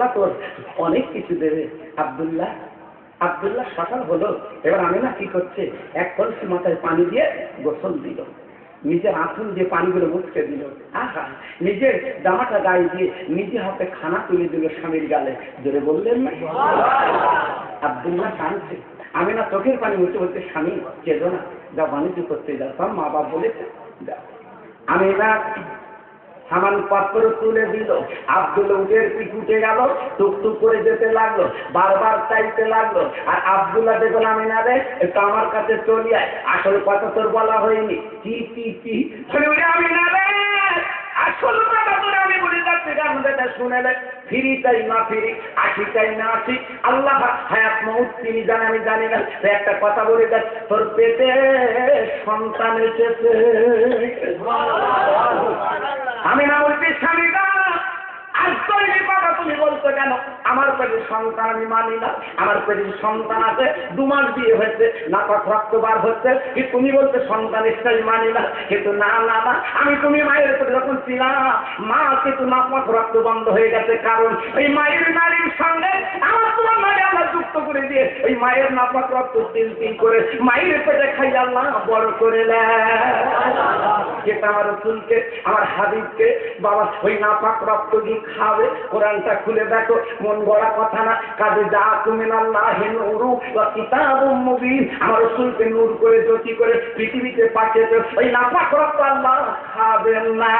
তোর অনেক কিছু দেবে। আবদুল্লাহ আবদুল্লাহ সকাল হলো, এবার আমি না কি করছে? এক কলসি মাথায় পানি দিয়ে গোসল দিল। নিজের আঁচল দিয়ে পানিগুলো মুছকে দিল। আহা, নিজের জামাটা গায়ে দিয়ে নিজে হাতে খানা তুলে দিল স্বামীর গালে। জোরে বললেন না আব্দুল্লাহ কাঁদছে আমি না চোখের পানি মুছে বলতে স্বামী কেঁদো না, যা বাণিজ্য করতে যাও। মা বাপ বলেছে, যাও। আমি না সামান পাত্র তুলে দিল। আব্দুল উঠের পিঠ উঠে গেল, টুকটুক করে যেতে লাগল, বারবার চাইতে লাগল। আর আব্দুল্লাহ দেখুন আমি না রে, একটু আমার কাছে চলি আয়। আসল কথা তোর বলা হয়নি। কি কি কি? আমি না রে, আসল কথা তোর আমি বলে যাচ্ছি গানটা শুনে নে। ফিরি চাই না ফিরি, আসি চাই না আসি। আল্লাহ হায়াত মৌত তিনি জানে, আমি জানি না। তো একটা কথা বলে যাচ্ছি তোর পেটে সন্তান এসেছে। আমি না বলছি স্বামীরা আজ তৈরি কথা বলছো কেন? আমার পেটের সন্তান আমি মানি না। আমার পেটের সন্তান আছে, দু মাস বিয়ে হয়েছে, নাপাক রক্ত বার হচ্ছে। কি তুমি বলছো সন্তান ইসলামী মানি না? কিন্তু না না না, আমি তুমি মায়ের পেটে যখন ছিলাম, মা কিন্তু নাপাক রক্ত বন্ধ হয়ে গেছে। কারণ ওই মায়ের নারীর সঙ্গে আমার তোমার মায়ের আল্লাহ যুক্ত করে দিয়ে, ওই মায়ের নাপাক রক্ত তিল তিল করে মায়ের পেটে খাই আল্লাহ বড় করে যেটা আমার রসুলকে, আমার হাবিবকে, বাবা, ওই নাপাক রক্ত দিয়ে খাবে, কোরআনটা খুলে দেখো মন গড়া কথা না। কাজে যা তুমি আল্লাহ নুরু বা আমার রসুলকে নূর করে, জ্যোতি করে পৃথিবীতে পাঠিয়েছে। ওই নাপাক রক্ত খাবেন না।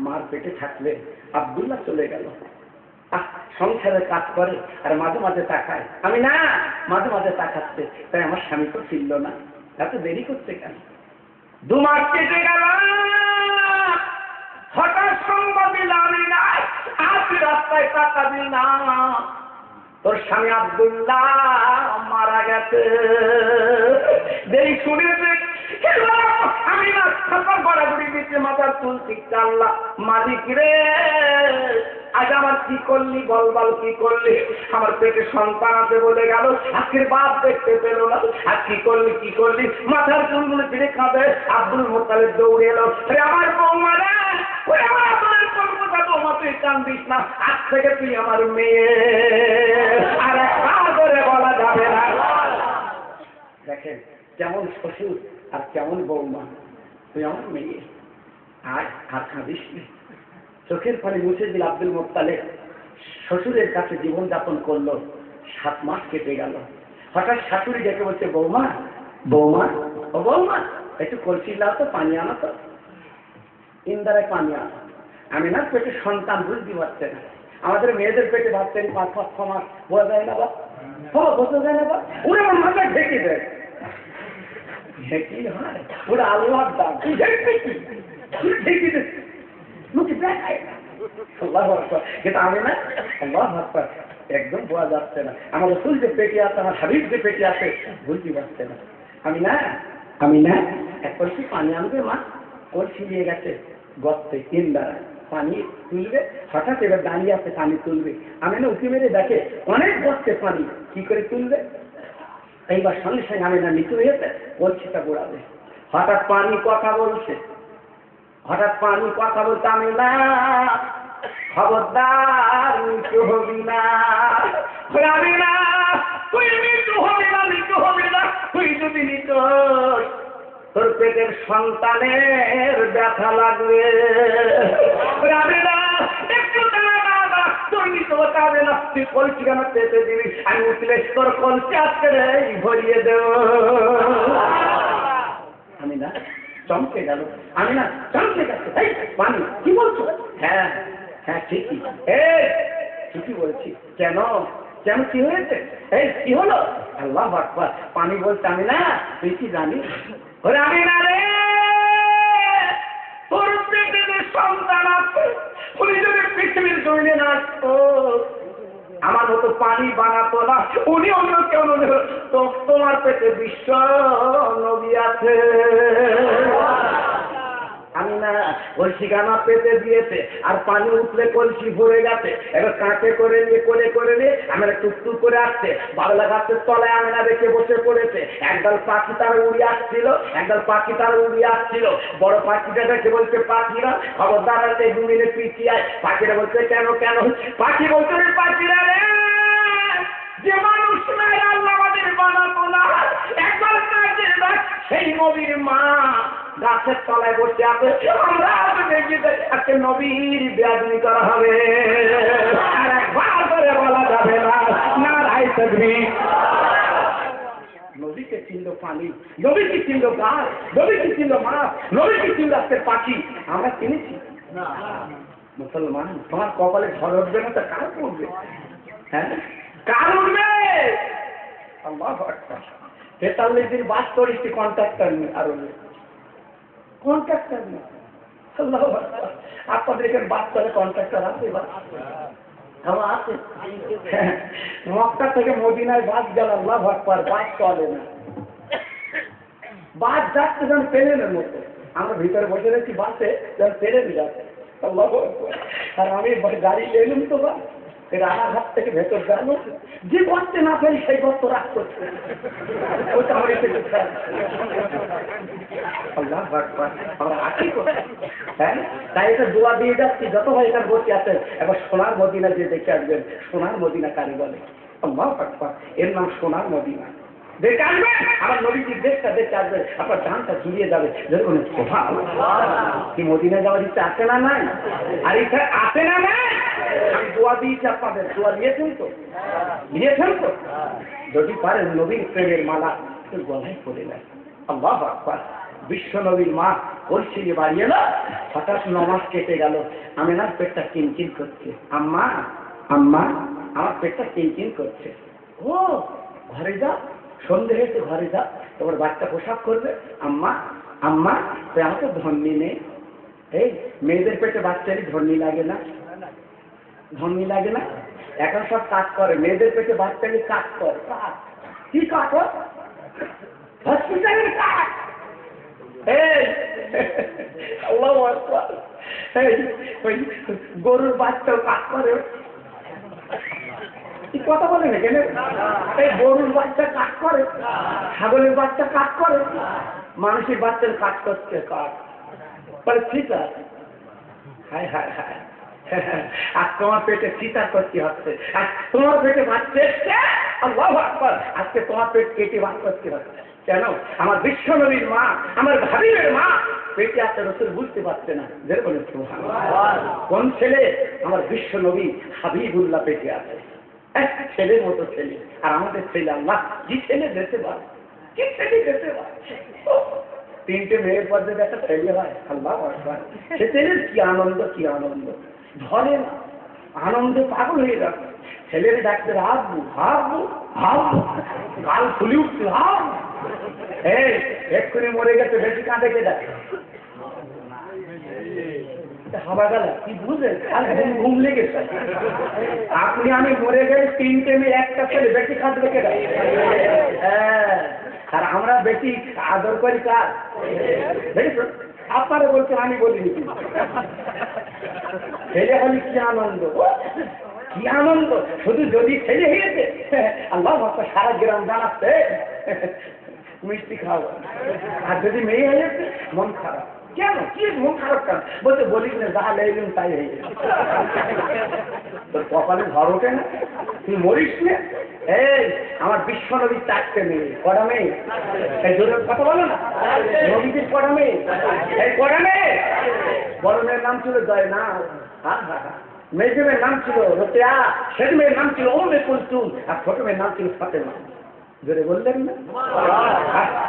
মার পেটে থাকলে আব্দুল্লাহ চলে গেল। সংসারে কাজ করে আর মাঝে মাঝে তাকায়। আমি না, মাঝে মাঝে তাকাচ্ছে। তাই আমার স্বামী তো ফিরল না। এত দেরি করছে কেন? দু মাস কেটে গেল। সংবাদ দিলাম না আজ রাস্তায় তাকাবি না। তোর স্বামী আব্দুল্লাহ মারা গেছে। দেরি শুনেছে আমি থাকা গড়াগড়ি দিচ্ছে মাথার তুলছি আল্লাহ, মালিক রে। আজ আমার কি করলি, বল বল, কি করলি? আমার পেটে সন্তান আছে বলে গেল, আজকের বাপ দেখতে পেল না। আর কি করলি কি করলি? মাথার চুলগুলো ছিঁড়ে খাবে আব্দুল মোতালেব দৌড়ে এলো আমার বৌমা রে ওই আমার আপনার কলকাতা বৌমা তুই কান্দিস না, আজ থেকে তুই আমার মেয়ে। আর একটা করে বলা যাবে না। দেখেন, কেমন শ্বশুর আর কেমন বৌমা। তুই আমার মেয়ে। আর আর কাঁদিস। চোখের পানি মুছে দিল আব্দুল মোত্তালে শ্বশুরের কাছে জীবন যাপন করল, সাত মাস কেটে গেল। হঠাৎ শাশুড়ি ডেকে বলছে, বৌমা বৌমা, ও বৌমা, একটু কলসি লাও তো, পানি আনো তো। ইন্দারায় পানি আনো। আমি না পেটে সন্তান বুঝতে পারছে না। আমাদের মেয়েদের পেটে ভাবতেন পাঁচ পাঁচ ছ মাস, বোঝা যায় না বা? হ্যাঁ বোঝা যায় না বা? ওরা আমার মাথায় ঢেকে দেয়। ঢেকি হয়। ওরা আল্লাহর দাম ঢেকে দেয় মুখে দেখায় না। আল্লাহ। কিন্তু আমি না আল্লাহ। একদম বোঝা যাচ্ছে না। আমার যে পেটে আমার যে পেটে আছে পারছে না। আমি না আমি না, এক কলসি পানি আনবে মা। কলসি নিয়ে গেছে। গর্তে তিন দ্বারা পানি তুলবে, হঠাৎ এবার দাঁড়িয়ে আছে, পানি তুলবে। আমি না উঠে মেরে দেখে অনেক গর্তে পানি কি করে তুলবে? এইবার সঙ্গে সঙ্গে আমি না নিচু হয়েছে কলসিটা গোড়াবে হঠাৎ পানি কথা বলছে। হঠাৎ পানি কথা বলতে আমি না খবরদার, মৃত্যু হবি না। না, তুই মৃত্যু হবি না, মৃত্যু হবি না, তুই যদি মৃত্যু তোর পেটের সন্তানের ব্যথা লাগবে। না কেন উঠলে তোর ভরিয়ে আমি না, চমকে আমি না, চমকে পানি কি বলছো? হ্যাঁ হ্যাঁ ঠিকই। ঠিকই কেন? কেন, কি হয়েছে? এই, কি হলো? আল্লাহ পানি বলছে, আমি না, তুই কি জানিস? ওরে আমি না রে যে সন্তান আছে। উনি যদি পৃথিবীর জমিনে না আসতো, আমার মতো পানি বানাতো না, উনি অন্য কেউ তোমার পেটে বিশ্ব নবী আছে। আমি না। কলসি গানা পেতে দিয়েছে, আর পানি উঠলে কলসি ভরে গেছে। এবার কাঁকে করে নিয়ে, কোলে করে নিয়ে, আমরা টুকটু করে আসছে। বাংলা গাছের তলায় আঙনা রেখে বসে পড়েছে। একদল পাখি তার উড়িয়ে আসছিল, একদল পাখি তার উড়িয়ে আসছিল। বড় পাখিটা দেখে বলছে, পাখিরা, খবরদার আছে দু মিনিট পিছিয়ে। পাখিরা বলছে, কেন কেন? পাখি বলছে পাখিরা রে! যে মানুষ আমাদের বানাতো না একবার কাজের সেই নবীর মা গাছের তলায় বসে আছে। আমরা দেখি আজকে নবীর বেয়াদনি করা হবে। আর একবার করে বলা যাবে না না রাই তকবি নদীকে চিনল পানি নদীকে চিনল গাছ নদীকে চিনল মাছ নদীকে চিনল আজকের পাখি। আমরা চিনেছি। মুসলমান, তোমার কপালে ঝড় উঠবে না তা কার পড়বে? হ্যাঁ? কার উঠবে আল্লাহ আকবার। তেতাল্লিশ দিন বাস করেছি কন্ট্রাক্টর নিয়ে আরও কন্ট্রাক্টর নিয়ে আল্লাহ আকবার। আপনাদের এখানে বাস করে কন্ট্রাক্টর আছে বাস? আমার আছে। হ্যাঁ, মক্কা থেকে মদিনায় বাস গেল আল্লাহ আকবার বাস চলে না। বাস যাচ্ছে যেন প্লেনের মতো। আমরা ভিতরে বসে রয়েছি বাসে যেন প্লেনে যাচ্ছে। আল্লাহ আকবার। আর আমি বা- গাড়ি এলুম তো বা রানাঘাট থেকে ভেতর গেল যে গর্তে না ফেলি সেই গর্ত রাগ করছে। আছি। হ্যাঁ? তাই এটা দোয়া দিয়ে যাচ্ছি। যত ভাই এখানে বসে আছেন এবার সোনার মদিনা যে দেখে আসবেন। সোনার মদিনা কারি বলে? আল্লাহ। এর নাম সোনার মদিনা। দেখে আসবে? আমার নবীজির দেশটা দেখে আসবে। আপনার ধানটা ঝুলিয়ে যাবে। যেরকম কি মদিনা যাওয়ার ইচ্ছা আছে না নাই? আর ইচ্ছা আছে না নাই? আমি দোয়া দিয়েছি আপনাদের। দোয়া দিয়েছেন তো? দিয়েছেন তো? যদি পারেন নবীন প্রেমের মালা, একটু গলায় পড়ে নেয় আল্লাহ আকবার। বিশ্ব নবীর মা কলসি বাড়িয়ে না হঠাৎ নমাজ কেটে গেল। আমি না পেটটা কিনকিন করছে। আম্মা আম্মা, আমার পেটটা কিনকিন করছে। ও, ঘরে যা। সন্ধে হয়েছে, ঘরে যা, তোমার বাচ্চা পোশাক করবে, আম্মা আম্মা তুই আমাকে ধন্যি নেই। এই মেয়েদের পেটে বাচ্চারই ধন্যি লাগে না। ধন্যি লাগে না? এখন সব কাজ করে, মেয়েদের পেটে বাচ্চাকে কাজ করে। কি কাজ? হসপিটালের কাজ। ওই গরুর বাচ্চাও কাজ করে। কি কথা বলে না কেন এই গরুর বাচ্চা কাজ করে, ছাগলের বাচ্চা কাজ করে, মানুষের বাচ্চার কাজ করছে কাজ বলে ঠিক আছে হায় হায় হায় আর তোমার পেটে চিতা করতে হচ্ছে। আর তোমার পেটে বাচ্চা এসছে আজকে তোমার পেট কেটে বাদ করতে হচ্ছে। কেন? আমার বিশ্ব নবীর মা, আমার ভাবিবের মা, পেটে আছে রসুল বুঝতে পারছে না। যেরকম কোন ছেলে? আমার বিশ্ব নবী হাবিবুল্লাহ পেটে আছে। ছেলের মতো ছেলে। আর আমাদের ছেলে আল্লাহ কি ছেলে যেতে পারে কি ছেলে যেতে পারে তিনটে মেয়ের পর্দে একটা ছেলে হয়, আল্লাহ। সে ছেলের কি আনন্দ কি আনন্দ? ধরে না। আনন্দে পাগল হয়ে যাচ্ছে ছেলের ডাকতে হাবু হাবু হাবু। গাল ফুলি উঠছে, হাবু। এই, এক্ষুনি মরে গেছে, বেশি কাঁদে কে ডাকে? হাবা গেল, কি বুঝলেন? আর ঘুম লেগেছে। আপনি আমি মরে গেলে তিনটে মেয়ে একটা ছেলে, বেশি কাঁদবে কে হ্যাঁ। আর আমরা বেশি আদর করি কার? দেখেছ? আপনারা বলছেন, আমি বলিনি। ছেলে হলে কি আনন্দ? কি আনন্দ? শুধু যদি ছেলে হয়েছে, আল্লাহ সারা গ্রাম জানাচ্ছে। মিষ্টি খাওয়া আর যদি মেয়ে হয়েছে, মন খারাপ। কেন? কি মন খারাপ কেন? বলতে বলিস না, যা লেগেন তাই হয়ে গেছে তোর কপালে ঘর ওঠে না। তুই মরিস না। এই, আমার বিশ্ব নবীর চারটে মেয়ে। কটা মেয়ে? জোরের কথা বলো না। নবীদের কটা মেয়ে? এই কটা মেয়ে? বড় মেয়ের নাম ছিল জয় না হ্যাঁ হ্যাঁ। নাম ছিল রোকেয়া শেষ মেয়ের নাম ছিল ওমে কুলতুম আর ছোট মেয়ের নাম ছিল ফাতেমা। জোরে বললেন না?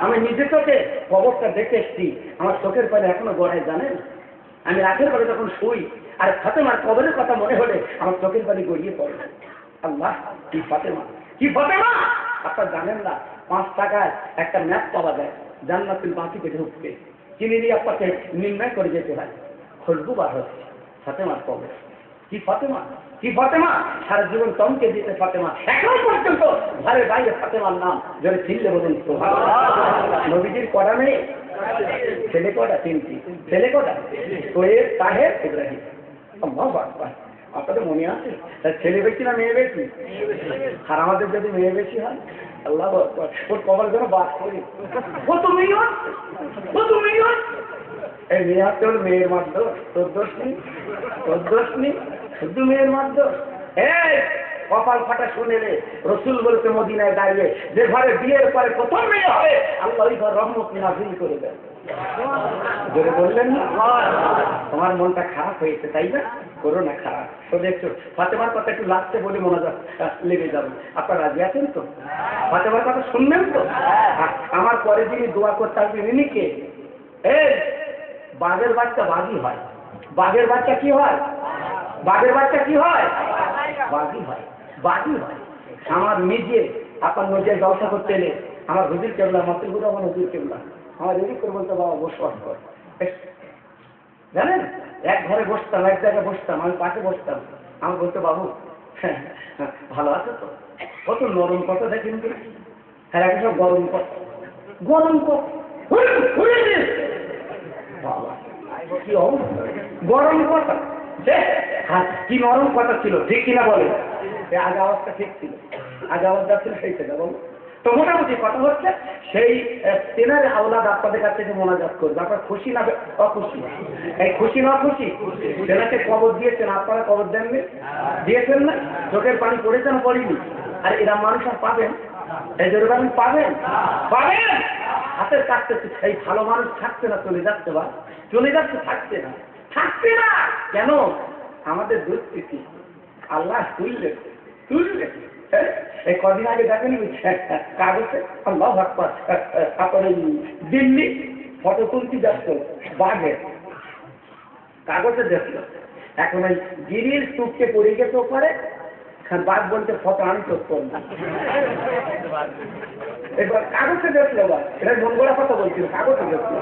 আমি নিজে চোখে খবরটা দেখে এসছি। আমার চোখের পালে এখনও গড়ায়, জানেন? আমি রাতের বেলা যখন শুই, আর ফাতেমার কবরের কথা মনে হলে আমার চোখের পানি গড়িয়ে পড়ে। আল্লাহ, কি ফাতেমা? কি ফাতেমা? আপনার জানেন না, পাঁচ টাকায় একটা ম্যাপ পাওয়া যায়, জান্নাতুল বাকিতে ঢুকতে কিনে দিয়ে আপনাকে নির্ণয় করে যেতে হয়। খুশবু বার হচ্ছে ফাতেমার কবর। কি ফাতেমা? কি ফাতেমা? সারা জীবন তমকে দিতে ফাতেমা। এখন পর্যন্ত ঘরে বাইরে ফাতেমার নাম যদি চিনলে বলুন তো নবীজির কটা নেই? ছেলে কটা? তিনটি। ছেলে কটা? সোয়েব তাহের ইব্রাহিম। আপনাদের মনে আছে? তা ছেলে বেশি না মেয়ে বেশি? আর আমাদের যদি মেয়ে বেশি হয় আল্লাহ ওর কবার যেন বাদ করি। ও তো মেয়ে ও তো মেয়ে এই মেয়ে হচ্ছে ওর মেয়ের মাধ্যম তোর দোষ নেই? তোর দোষ নেই? শুধু মেয়ের মাধ্যম এই কপাল ফাটা শুনে রে রসুল বলতে মদিনায় দাঁড়িয়ে যে ঘরে বিয়ের পরে প্রথম মেয়ে হবে আল্লাহ ওই ঘর রহমত নাজিল করে দেয় বললেন না? তোমার মনটা খারাপ হয়েছে তাই না? করো না খারাপ শোনে একটু ফাতেমার কথা একটু লাগছে বলে মনে লেগে যাবে। আপনার রাজি আছেন তো? ফাতেমার কথা শুনবেন তো? আ- আমার পরে যিনি দোয়া করতে আসবেন ইনি কে? এই বাঘের বাচ্চা বাঘই হয়। বাঘের বাচ্চা কি হয়? বাঘের বাচ্চা কি হয়? বাঘই হয়। বাঘই হয়। আমার নিজে আপনার নিজে জলসা করতে এলে আমার হুজুর কেবলা মাতৃগুলো আমার হুজুর কেবলা। আমার এদিক করে বলতে বাবা বসবাস কর। জানেন? এক ঘরে বসতাম এক জায়গায় বসতাম আমি পাশে বসতাম। আমার বলতো বাবু হ্যাঁ, ভালো আছে তো? কত নরম কথা দেখেন তো হ্যাঁ সব গরম কথা গরম কথা। কি গরম কথা হ্যাঁ, কি নরম কথা ছিল ঠিক কিনা বলে আগে আওয়াজটা ঠিক ছিল। আগে আওয়াজ যা ছিল সেই সেটা বলো তো মোটামুটি কথা হচ্ছে, সেই তেনার আওলাদ আপনাদের কাছে যে মোনাজাত করবে। আপনার খুশি না অখুশি? এই খুশি না খুশি তেনাকে কবর দিয়েছেন, আপনারা কবর দেননি? দিয়েছেন না? চোখের পানি পড়েছে না পড়িনি? আর এরা মানুষ আর পাবেন? এই জোরে বলেন পাবেন? পাবেন! হাতের কাটতে এই ভালো মানুষ থাকছে না, চলে যাচ্ছে বা? চলে যাচ্ছে, থাকছে না। থাকছে না! কেন? আমাদের দুস্থিতি আল্লাহ তুললে তুললে? এই কদিন আগে দেখেন কাগজে আপনার ওই দিল্লি ফটো তুলতে যাচ্ছ বাঘে। কাগজে দেখল। এখন ওই গিরির টুককে পড়ে গেছে ওপরে বাঘ বলতে ফটো আমি করলাম এবার কাগজে দেখল বা এটা গড়া কথা বলছিল, কাগজে দেখল।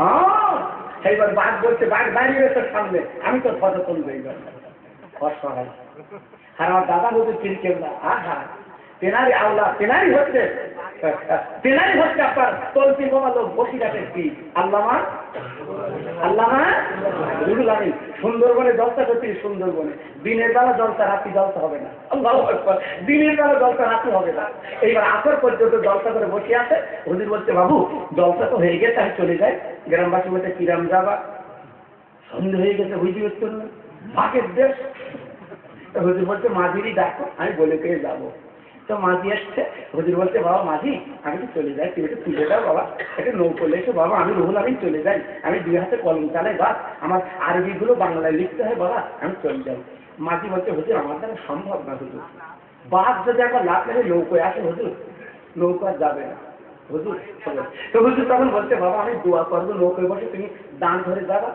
হ্যাঁ সেইবার বাঘ বলছে, বাঘ দাঁড়িয়ে রয়েছে সামনে, আমি তো ফটো তুলবো এইবার। অসহায় আর আমার দাদা বলতে চিনি কেউ না আহা তেনারি আওলা তেনারি হচ্ছে তেনারি হচ্ছে আপনার তলপি বাবা লোক বসি রাখেন কি? আল্লামা আল্লামা রুহুল আমিন। সুন্দরবনে জলসা করছি সুন্দরবনে। দিনের বেলা জলসা, রাত্রি জলসা হবে না। আল্লাহ দিনের বেলা জলসা, রাত্রি হবে না। এইবার আসর পর্যন্ত জলসা করে বসে আছে। হুজুর বলছে, বাবু, জলসা তো হয়ে গেছে আমি চলে যাই। গ্রামবাসী বলতে কিরাম যাবা? সন্ধে হয়ে গেছে পারছেন না বাঘের দেশ। হুজুর বলছে, মাঝিরই ডাকো, আমি বলে পেয়ে যাব। তো মাঝি আসছে, হুজুর বলছে, বাবা, মাঝি, আমি তো চলে যাই তুমি একটু তুলে দাও, বাবা। একটা নৌকো এসে, বাবা, আমি রুহুল আমি চলে যাই। আমি দুই হাতে কলম চালাই বা আমার আরবিগুলো বাংলায় লিখতে হয়, বাবা, আমি চলে যাই। মাঝি বলছে, হুজুর, আমার দ্বারা সম্ভব না, হুজুর। বাঘ যদি একবার লাভ মেরে নৌকোয় আসে, হুজুর, নৌকো যাবে না। তো হুজুর তখন বলছে, বাবা, আমি দোয়া করব, নৌকোয় বসে তুমি দান ধরে যাবা।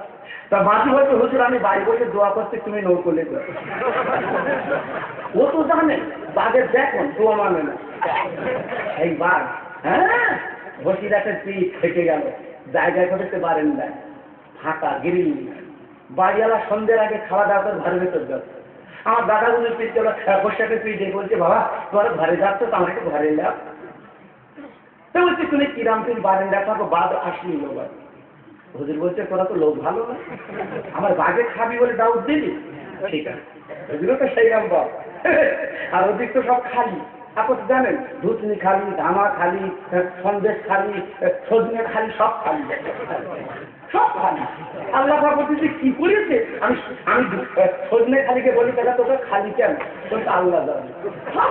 তা মাঝি বলছে, হুজুর, আমি বাড়ি বসে দোয়া করতে তুমি নৌকো লেগে। ও তো জানে, বাঘের দেখুন দোয়া মানে না। এই বাঘ হ্যাঁ বসিরাটের পিঠ থেকে গেল, জায়গায় করেছে বারেন্দায় ফাঁকা, গিরিল বাড়িওয়ালা সন্ধ্যের আগে খাওয়া দাওয়া করে ঘরের ভেতর যাচ্ছে আমার দাদা গুলো পিঠ গেল বসিরাটের পিঠ বলছে, বাবা, তোমার ঘরে যাচ্ছে তো আমার একটু ঘরে যাও। বলছি তুমি বাঘ আসলি হুজুর বলছে, তোরা তো লোক ভালো না। আমার খাবি বলে দাউদ দিলি? ঠিক আছে। হুজুরও তো সেই আর ওদিক তো সব খালি। আপনি জানেন, ধুতনি খালি, ধামা খালি, সন্দেশ খালি, সজনে খালি, সব খালি। সব খালি। আল্লাহ যে কি করেছে? আমি আমি, সজনে খালিকে বলি দাদা তোকে খালি কেন? বলছে, আল্লাহ জানে। সব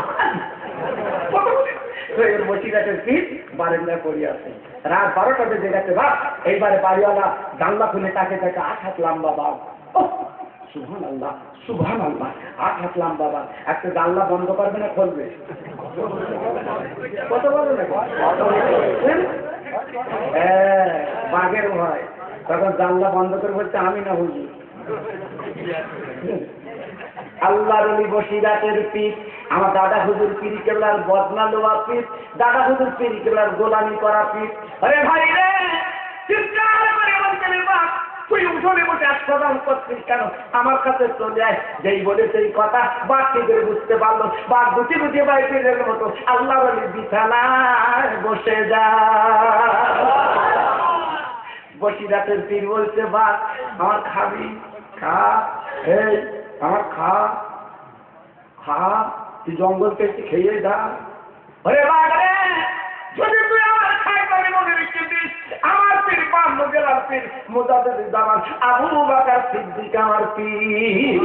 এর বসিরাটের পিঠ বারেন্দায় পড়ে আছে। রাত বারোটা বেজে গেছে বাপ। এইবারে বাড়িওয়ালা জানলা খুলে তাকে তাকে আট হাত লম্বা বাপ। সুভান আল্লাহ সুভান আল্লাহ আট হাত লম্বা বাপ। একটা জানলা বন্ধ করবে না খুলবে? কত বলো না হ্যাঁ, বাঘের ভয় তখন জানলা বন্ধ করে বলছে আমি না হুজুর। আল্লাহর অলি বসিরাতের পিঠ, আমার দাদা হুজুর পিরি কেবলার বদনা লোয়া পিঠ, দাদা হুজুর পিরি কেবলার গোলামি করা পিঠ। আরে ভাই রে তুই করছিস কেন? আমার কাছে যেই বলে সেই কথা বুঝতে পারল মতো বিছানায় বসে যা। বসিরাতের পীর বলছে বাঘ আমার খাবি, খা, এই। আমার খা খা তুই জঙ্গল থেকে খেয়ে যা। ওরে বাঘ রে যদি তুই আমার খাই করে মনে রেখে দিস, আমার পীর পান্ন জেলার পীর মোজাদের জামান আবু বাকার সিদ্দিক আমার পীর।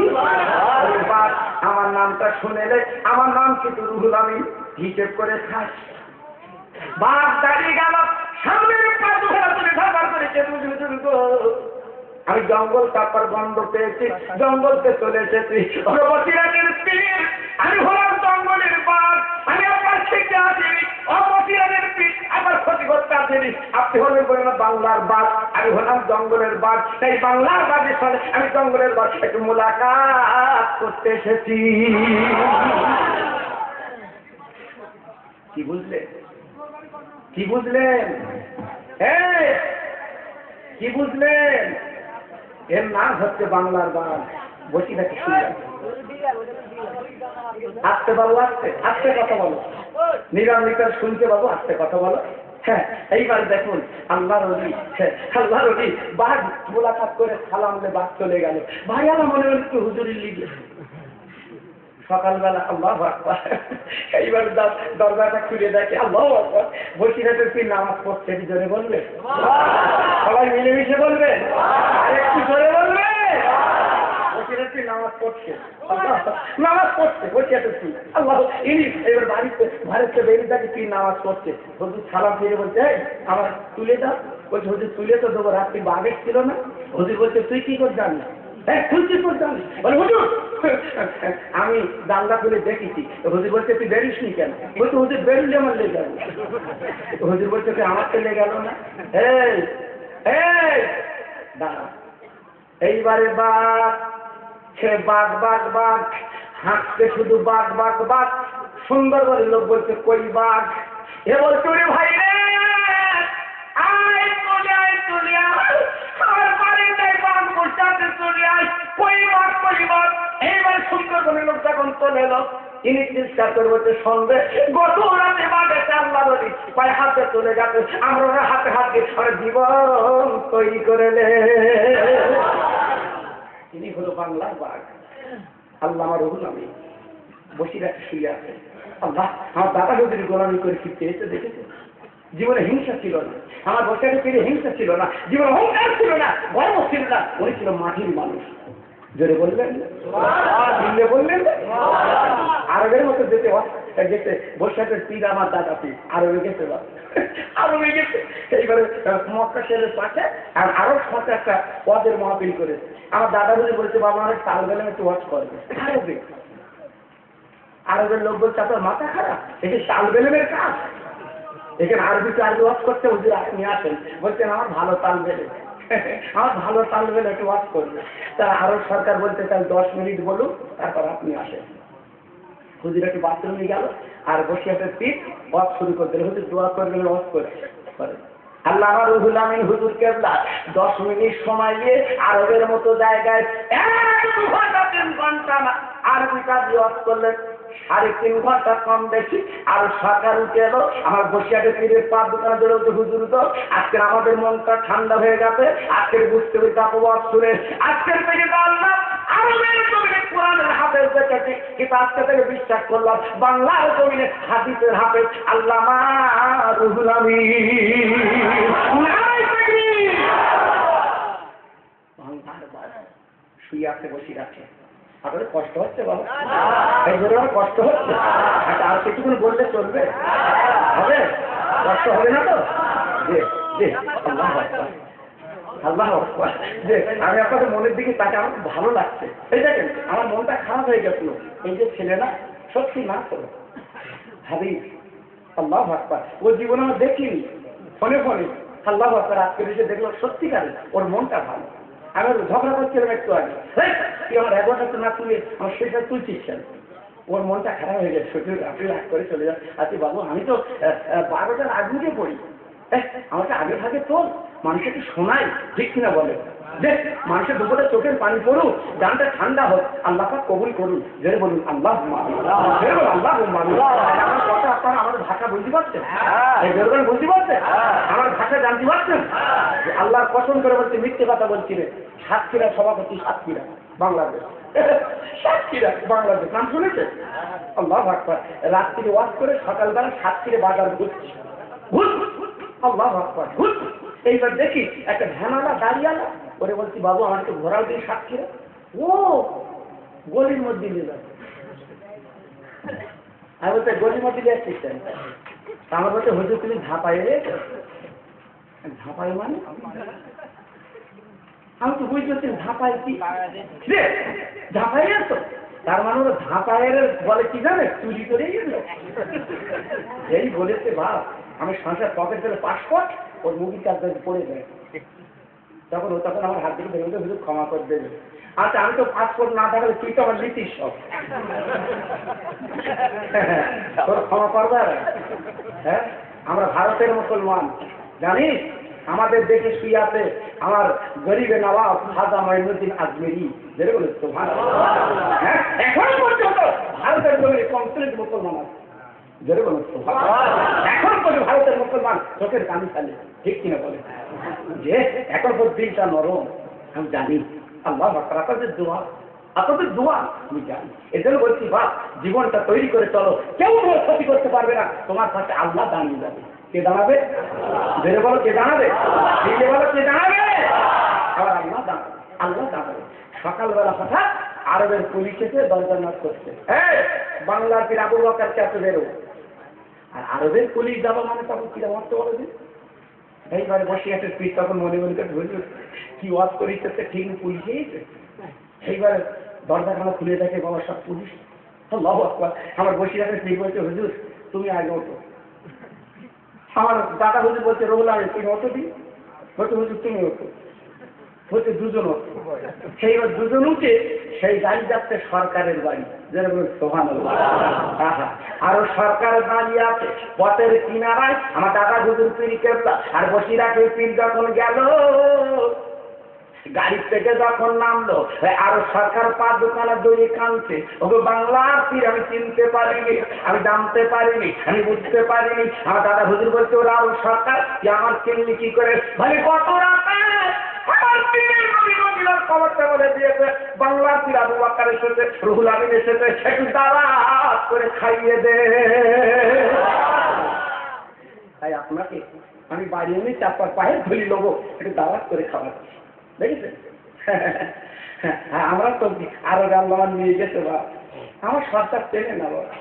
আমার নামটা শুনেলে আমার নাম কিন্তু রুহুল আমি হিসেব করে খাস। বাঘ দাঁড়িয়ে গেল, সামনের পা দুখানা তুলে করেছে রুজু রুজু আমি জঙ্গল তারপর গন্ধ পেয়েছি জঙ্গলতে চলে এসেছি। বসিরাটের পীর আমি হলাম জঙ্গলের বাঘ আমি আপনার শিখতে আসিনি। অপসিরাটের পীর ক্ষতি করতে আসিনি। আপনি হলেন বলেন বাংলার বাঘ আমি হলাম জঙ্গলের বাঘ। তাই বাংলার বাঘের সাথে আমি জঙ্গলের বাঘ একটু মোলাকাত করতে এসেছি। কি বুঝলে কি বুঝলেন? এই, কি বুঝলেন? এর নাম হচ্ছে বাংলার বাঘ বসি থাকি আসতে বাবু আসতে আসতে কথা বলো। নিরামিকার শুনতে বাবু আসতে কথা বলো। হ্যাঁ এইবার দেখুন আল্লাহ রবি হ্যাঁ আল্লাহ রবি বাঘ মোলাকাত করে সালামলে বাঘ চলে গেল। ভাই, আমার মনে হচ্ছে হুজুরি লিগে। সকালবেলা, আল্লাহ আকবার। এইবার দরজাটা খুলে দেখে আল্লাহ আকবার। বসিরাটের পীর নামাজ পড়ছে জোরে বলবে? সবাই মিলেমিশে বলবে? একটু জোরে বলবে? নামাজ পড়ছে নামাজ পড়ছে বসিরাটের পীর আল্লাহ, ইনি এবার বাড়িতে ভারতকে বেরিয়ে থাকে পীর নামাজ পড়ছে হুজুর সালাম ফিরে বলছে আমার তুলে দাও। বলছে, হুজুর, তুলে তো দেবো। রাত্রি বাঘ ছিল না। হুজুর বলছে, তুই কি করে জানিস? হ্যাঁ করে আমি দাঙ্গা খুলে দেখেছি। হুজুর বলছে, তুই বেরিস নি কেন? বলছে, হুজুর, বেরুলে আমার লেগে গেল হুজুর বলছে তুই আমার লেগে গেল না? এই এই এইবারে বাঘ, সে বাঘ বাঘ বাঘ, হাঁটতে শুধু বাঘ বাঘ বাঘ। সুন্দর করে লোক বলছে, কই বাঘ? এ বলছে ভাই রে, আয় চলে আয় আমার বাঘ আছে চলে আয় কই বাঘ এইবার সুন্দর করে লোক যখন চলে এলো ইনি চিৎকার করে বলছে সন্দেহ, গত রাতে বাঘে আল্লাহ নদী পায়ে হাতে চলে গেছে, আমরা হাতে হাতে আমরা জীবন তৈরি করে নে তিনি হলো বাংলার বাঘ। আল্লাহ আমার রহুল আমি বসিরাতে শুয়ে আছে। আল্লাহ, আমার দাদা যদি গোলামি করে কি পেয়েছে দেখেছে। জীবনে হিংসা ছিল না। আমার বসিরাতে পেরে হিংসা ছিল না। জীবনে অহংকার ছিল না গর্ব ছিল না। উনি ছিল মাটির মানুষ। জোরে বললেন দিল্লে বললেন আরবের মতো যেতে যেতে বসিরাতের পীর আমার দাদা পীর আরবে গেছে আরবে গেছে। এইবারে মক্কা শেরের পাশে আর আরও সাথে একটা পদের মহাপিল করে আমার দাদা বলে বলছে বাবা আমার তাল বেলাম একটু ওয়াচ করবে। আরবে। আরবের লোক বলছে আপনার মাথা খারাপ? এটি তাল বেলেমের কাজ? এখানে আরবি ওয়াচ করতে হুজুর আপনি আসেন। বলছেন আমার ভালো তাল বেলে। আমার ভালো তাল বেলে, একটু ওয়াচ করবে। তা আরব সরকার বলতে তাহলে দশ মিনিট বলুন, তারপর আপনি আসেন। হুজুর একটু বাথরুমে গেল, আর বসে একটা পিঠ ওয়াজ শুরু করে দিল। হুজুর দোয়া করবেন ওয়াজ করে করে। আল্লাহ আমার রুহুল আমিন হুজুর কেবলা, দশ মিনিট সময় দিয়ে আরবের মতো জায়গায় এক ঘণ্টা আরবি কাজ ওয়াজ করলেন। সাড়ে তিন ঘণ্টা কম বেশি। আর সরকার উঠে এলো, আমার বসিয়াকে ফিরে পাঁচ দোকানে ধরে উঠে হুজুর তো, আজকের আমাদের মনটা ঠান্ডা হয়ে গেছে, আজকের বুঝতে পেরেছি আপবাদ শুনে, আজকের থেকে তো আল্লাহ আরবের জমিনে কোরআনের হাফেজ দেখেছি আজকে থেকে বিশ্বাস করলাম, বাংলার জমিনে হাদিসের হাফেজ আল্লামা রুহুল শুয়ে আছে, বসে আছে। আপনাদের কষ্ট হচ্ছে বাবা আমার কষ্ট হচ্ছে। আচ্ছা আর কিছুক্ষণ বললে চলবে? হবে? কষ্ট হবে না তো? যে যে আল্লাহ আল্লাহ। যে আমি আপনাদের মনের দিকে তাকে আমার ভালো লাগছে। এই দেখেন আমার মনটা খারাপ হয়ে গেছিল। এই যে ছেলে না সত্যি না তো? হাবিব আল্লাহ আকবার। ও জীবনে আমার দেখিনি। ফোনে ফোনে। আল্লাহ আকবার আজকে এসে দেখল সত্যিকারে ওর মনটা ভালো। আমি ঝগড়া করছিলাম একটু আগে। তুই আমার তো না তুলে আমার সেটা তুলছিস কেন? ওর মনটা খারাপ হয়ে গেছে শরীর আপনি রাগ করে চলে যান আচ্ছা বাবু আমি তো বারোটার আগুনে পড়ি। আমাকে আগে থাকে ভাগে তোল মানুষকে শোনাই ঠিক কিনা বলে? যে মানুষের দুপুরে চোখের পানি পড়ুক গানটা ঠান্ডা হোক আল্লাহ পাক কবুল করুন জেরে বলুন আল্লাহ। আল্লাহ আমার কথা আপনারা আমার ভাষা বুঝতে পারছেন? এই জোরগান বুঝতে পারছেন? আমার ভাষা জানতে পারছেন? যে আল্লাহর কসম করে বলছে মিথ্যে কথা বলছি রে। সাতক্ষীরা সভাপতি সাতক্ষীরা বাংলাদেশ। সাতক্ষীরা বাংলাদেশ। নাম শুনেছে? আল্লাহ আকবার। রাত্রি ওয়াজ করে সকালবেলা সাতক্ষীরে বাজার ঘুরছি। ঘুর এইবার দেখি একটা ভ্যানালা দাঁড়িয়ালা ওরে বলছি, বাবু, আমাকে ঘোরাও দিন সাতক্ষীরা ও, গলির মধ্যে নিয়ে যাবে আমি বলতে গলির মধ্যে নিয়ে আসছিস আমার বলতে হুজুর, তুমি ঝাঁপাই রে ঝাঁপাই মানে? আমি তো বুঝতে পারছি ঝাঁপাই কি ঝাঁপাই তো তার মানে ওরা ঝাঁপাইয়ের বলে কি জানে? চুরি করে গেল। এই বলেছে বাপ। আমি সংসার পকেট করে পাসপোর্ট ওর মুভির কাজ পড়ে যায়। তখন ও তখন আমার হাত থেকে বেরোতে শুধু ক্ষমা করে দেবে। আচ্ছা আমি তো পাসপোর্ট না থাকলে তুই তো আমার লিখিস সব। তোর ক্ষমা করবে হ্যাঁ? আমরা ভারতের মুসলমান, জানিস? আমাদের দেশে শুয়ে আছে? আমার গরিবে নবাব খাজা মাইনুদ্দিন আজমেরি। যেটা হ্যাঁ? এখন পর্যন্ত ভারতের জমি কমপ্লিট মুসলমান আছে। যেটা বলে। তো এখন পর্যন্ত ভারতের মুসলমান চোখের কানি খালি ঠিক কিনা বলে? যে এখন পর্যন্ত দিনটা নরম, আমি জানি। আল্লাহ আপনাদের দোয়া আপনাদের দোয়া আমি জানি। এজন্য বলছি, বাপ, জীবনটা তৈরি করে চলো। কেউ তোমার ক্ষতি করতে পারবে না। তোমার সাথে আল্লাহ দাঁড়িয়ে যাবে। কে দাঁড়াবে? বেড়ে বলো, কে দাঁড়াবে? দিলে বলো, কে দাঁড়াবে? আবার আল্লাহ দাঁড়াবে। আল্লাহ দাঁড়াবে। সকালবেলা হঠাৎ আরবের পুলিশ এসে দরজা নাচ করছে। এই, বাংলার পীর আবু বকার কাছে বেরো আর আরবের পুলিশ যাব মানে তখন কিরা মারতে বলে দিন এইবারে বসে আছে তুই তখন মনে মনে করে বুঝলি কি ওয়াজ করিস তো ঠিক পুলিশ এসে এইবারে দরজাখানা খুলে দেখে বাবা সব পুলিশ। আমার বসে আছে তুই বলছে, হুজুর, তুমি আগে ওঠো। আমার দাদা হুজুর বলছে, রোহুল আগে তুমি ওঠো দি? বলছে, হুজুর, তুমি ওঠো। বলছে দুজন সেইবার দুজন উঠে সেই গাড়ি যাচ্ছে সরকারের বাড়ি। যেরকম সোহান আরও সরকার দাঁড়িয়ে আছে। পথের কিনারায় আমার দাদা হুজুর পিড়ি কেপটা আর বসিরাকে পীর যখন গেল, গাড়ি থেকে যখন নামলো, আরও সরকার পা দোকানে দড়িয়ে কানছে ওকে বাংলার পীর আমি চিনতে পারিনি, আমি জানতে পারিনি, আমি বুঝতে পারিনি। আমার দাদা হুজুর বলছে, ওরা আরও সরকার যে আমার চিনলি কি করে? মানে কত রাতে একটু করে খাইয়ে দে তাই আপনাকে আমি বাড়ি এনে চাপার পায়ে ধরি লোক একটু দাওয়াত করে খাবার দেখেছেন? হ্যাঁ আমরা তো আরও আল্লাহ নিয়ে গেছে বা আমার সরকার টেনে না বাবা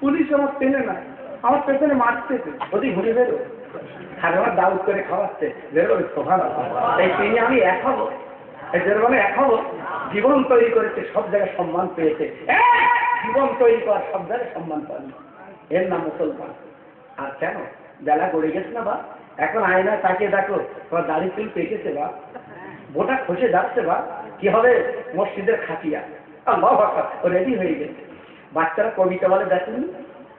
পুলিশ আমার টেনে না। আমার পেছনে মারতেছে। ওদিক ঘুরে বেরো আর দাউদ করে খাওয়াচ্ছে। বেরো, সোহান এই তিনি আমি এক হব। যেরকম এক হব। জীবন তৈরি করেছে, সব জায়গায় সম্মান পেয়েছে। জীবন তৈরি করার সব জায়গায় সম্মান পানি এর নাম মুসলমান। আর কেন? বেলা গড়ে গেছে না বা এখন আয়না তাকে দেখো, তোমার দাড়ি চুল পেকেছে বা বোটা খসে যাচ্ছে বা কি হবে? মসজিদের খাটিয়া। আল্লাহ ও রেডি হয়ে গেছে। বাচ্চারা কবিতা বলে দেখুন।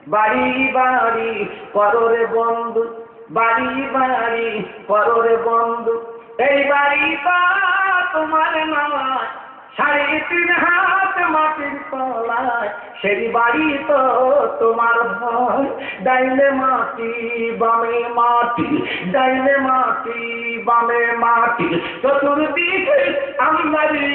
বাড়ি বাড়ি কররে বন্ধু। বাড়ি বাড়ি পরের বন্ধু। এই বাড়ি তোমার নয় সাড়ে তিন হাত মাটির তলায়, সেই বাড়ি তো তোমার ভয় ডাইলে মাটি, বামে মাটি, ডাইলে মাটি, বামে মাটি। চতুর্দিকে আমদারি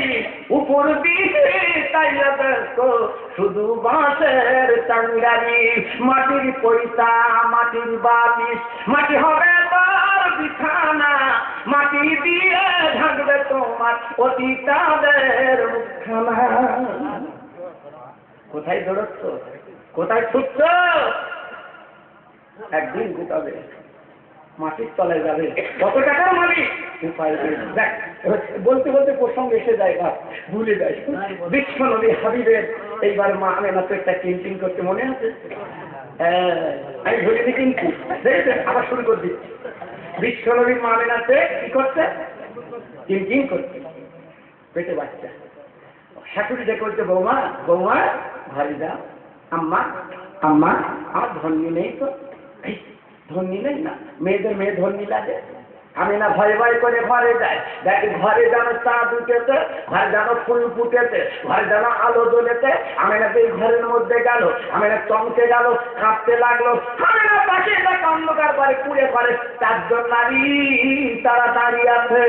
উপর দিকে তাইয়া দেখো শুধু বাঁশের চাঙ্গারি, মাটির পয়সা মাটির বালিশ। মাটি হবে মাটি দিয়ে ঢাকবে তোমার অতীতাদের মুখখানা। কোথায় দৌড়চ্ছ? কোথায় ছুটছ? একদিন গুটাবে। মাটির তলায় যাবে। কত টাকার মালিক? উপায়। দেখ, বলতে বলতে প্রসঙ্গ এসে যায় বা ভুলে যায় বিশ্ব নবী হাবিবের এইবার মা আমেনা তো একটা কেন্টিন করতে মনে আছে? আমি ভুলিনি কিন্তু আবার শুরু করে দিচ্ছি বিশ্ব নবীর মা আমেনাতে কি করছে? কিনকিন করছে। পেটে বাচ্চা। শাশুড়ি ডেকে বলছে বৌমা বৌমা ঘরে দাম আম্মা আম্মা, আমার ধন্যী নেই তো। ধন্যী নেই না। মেয়েদের মেয়ে ধন্যী লাগে। আমি না ভয় ভয় করে ঘরে যাই। দেখি ঘরে যেন চাঁদ উঠেছে ঘরে যেন ফুল ফুটেছে, ঘরে যেন আলো জ্বলেছে। আমি না সেই ঘরের মধ্যে গেল, আমি না চমকে গেল, কাঁপতে লাগল। আমি না একটা অন্ধকার করে পুড়ে করে চারজন নারী তারা দাঁড়িয়ে আছে।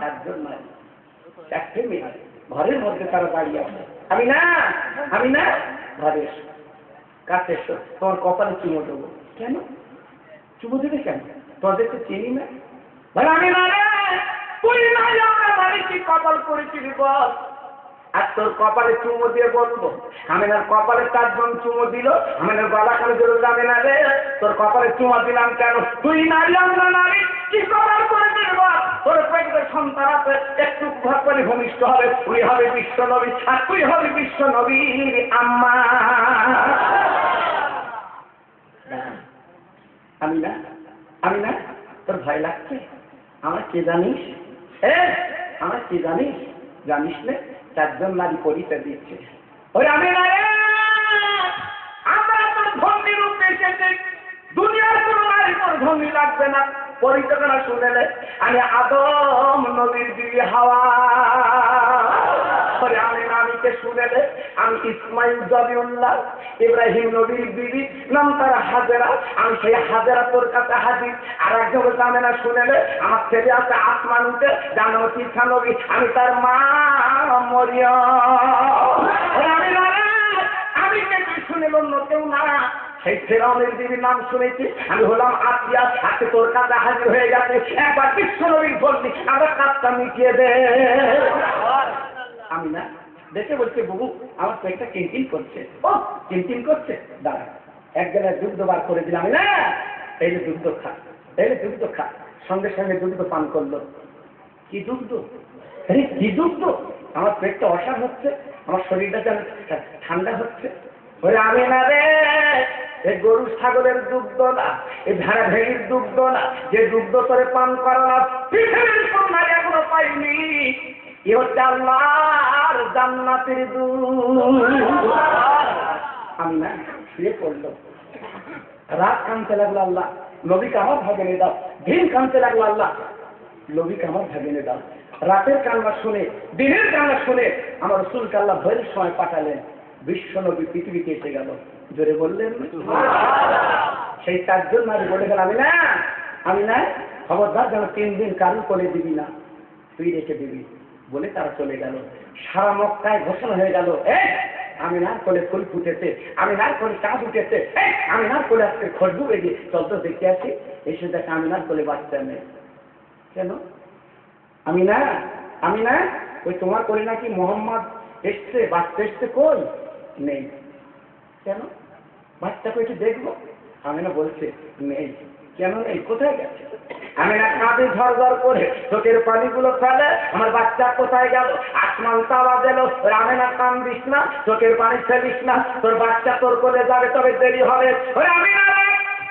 চারজন নারী। চারটে মেয়ে ঘরের মধ্যে তারা দাঁড়িয়ে আছে। আমি না আমি না, ঘরে কাছে তোমার কপালে চুমো দেবো। কেন? চুমো দেবে কেন? তোদের তো চিনি না আমি না রে তুই না আমরা বাড়ি কি কপাল বল আর তোর কপালে চুমো দিয়ে বলব চারজন চুমো দিল যাবে না রে, তোর কপালে দিলাম কেন? তুই নারী আমরা নারী, কি কপাল করে বল তোর পেটে সন্তান আছে, একটু ঘর করে ভূমিষ্ঠ হবে তুই হবে বিশ্ব নবী আর তুই হবে বিশ্ব নবীর আম্মা। আমি না আমি না, তোর ভয় লাগছে? আমার কে জানিস? আমার কে জানিস? জানিস না, চারজন নারী পরিচয় দিচ্ছে। ওই আমি না রে! আমরা তোর ধর্মীর উদ্দেশ্যে দুনিয়ার কোন নারী তোর ধর্মী লাগবে না। পরিচয়টা শুনেলে আমি আদম নবীর দিবি হাওয়া। পরে আমি নামীকে শুনেলে আমি ইসমাইল জবিউল্লাহ ইব্রাহিম নবীর বিবি নাম তার হাজেরা। আমি সেই হাজেরা তোর কাছে হাজির। আর একজন জানে না। শুনেলে আমার ছেলে আছে আসমান উঠে জানো চিঠা নবী? আমি তার মা মরিয়ম ওরে আমি না রে, আমি কে তুই শুনেল অন্য কেউ না? সেই ফেরাউনের দিদির নাম শুনেছি। আমি হলাম আতিয়া। আজকে তোর কাছে হাজির হয়ে গেছে। একবার বিশ্ব নবীর বলছি আমার কাজটা মিটিয়ে দে। আমি না দেখে বলছে বহু আমার পেটটা কিনকিন করছে। ও কিনকিন করছে? দাঁড়া, এক জায়গায় দুগ্ধ বার করে দিলাম না তাইলে দুগ্ধ খা, তাইলে দুগ্ধ খা। সঙ্গে সঙ্গে দুগ্ধ পান করল। কি দুগ্ধ আরে, কি দুগ্ধ আমার পেটটা অসার হচ্ছে, আমার শরীরটা যেন ঠান্ডা হচ্ছে। ওরে আমি না রে এই গরু ছাগলের দুগ্ধ না এই ভেড়া ভেড়ির দুগ্ধ না, যে দুগ্ধ করে পান করা না পৃথিবীর এখনও পাইনি। এ হচ্ছে আল্লাহর জান্নাতের দুধ। আমি শুয়ে পড়ল। রাত কানতে লাগল আল্লাহ নবীকে আমার ভাগেনে দাও দিন কানতে লাগল আল্লাহ। নবীকে আমার ভাগেনে দাও রাতের কান্না শুনে, দিনের কান্না শুনে আমার রসুলকে আল্লাহ ভয়ের সময় পাঠালেন। বিশ্ব নবী পৃথিবীতে এসে গেল। জোরে বললেন সেই চারজন নারী বলে গেল আমি না আমি না খবরদার যেন তিন দিন কারু করে দিবি না তুই রেখে দিবি। বলে তারা চলে গেল। সারা মক্কায় ঘোষণা হয়ে গেল আমি না কোলে ফুল ফুটেছে আমি না করে চাঁদ উঠেছে আমি না কোলে আজকে খসবু বেরিয়ে চল তো দেখতে আসি। এসে দেখে আমি না কোলে বাচ্চা নেই কেন? আমি না আমি না ওই তোমার কোলে নাকি মোহাম্মদ এসছে বাচ্চা এসছে কই? নেই। কেন? বাচ্চাকে একটু দেখব। আমি না বলছে নেই। কেন নেই? কোথায় গেছে? আমি না কাঁদে ঝরঝর করে চোখের পানিগুলো ফেলে আমার বাচ্চা কোথায় গেল? আসমান তালা দিল। আমি না কান দিস না। চোখের পানি ফেলিস না। তোর বাচ্চা তোর কোলে যাবে তবে দেরি হবে। আমি না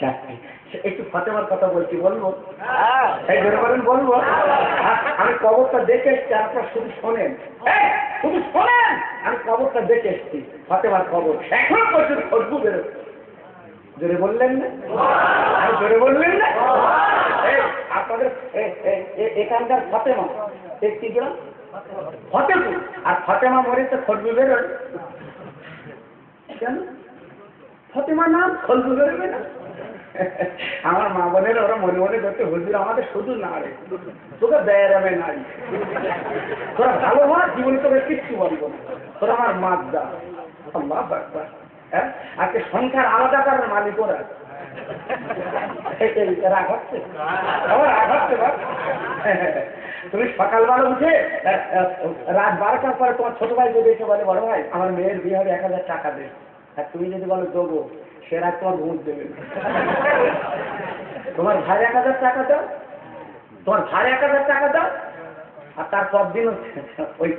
চারটে একটু ফতেমার কথা বলছি বলব? এই ধরে বলেন বলব? আর আমি কবরটা দেখে এসছি আপনার শুধু শোনেন। এই, শুধু শোনেন! আমি কবরটা দেখে এসছি ফতেমার কবর। এখনও পর্যন্ত খুশবু বেরোচ্ছে। জোরে বললেন না? আর জোরে বললেন না? আপনাদের এখানকার ফতেমা এই কি গ্রাম? ফতেপুর আর ফতেমা মরেছে খরবু বেরোয়। কেন? ফতেমা নাম খলবু বেরোবে না? আমার মা বোনের ওরা মনে মনে করতে হুজুর আমাদের শুধু না রে তোকে বেড়াবে নাই তোরা ভালো হওয়ার জীবনে তোকে কিচ্ছু বলব তোরা আমার মাছ দা আল্লাহ। হ্যাঁ? আজকে সংখ্যার আলাদা করার মালিক ওরা। তুমি সকালবেলা উঠে আহ, আহ, রাত বারোটার পরে তোমার ছোট ভাই যদি এসে বলে বড় ভাই আমার মেয়ের বিয়ে হবে এক হাজার টাকা দে আর তুমি যদি বলো দেবো সে রাত তোমার ভোট দেবে। তোমার ভাই এক হাজার টাকা দাও, তোমার ভাই এক হাজার টাকা দাও, আর তারপর দিন ওই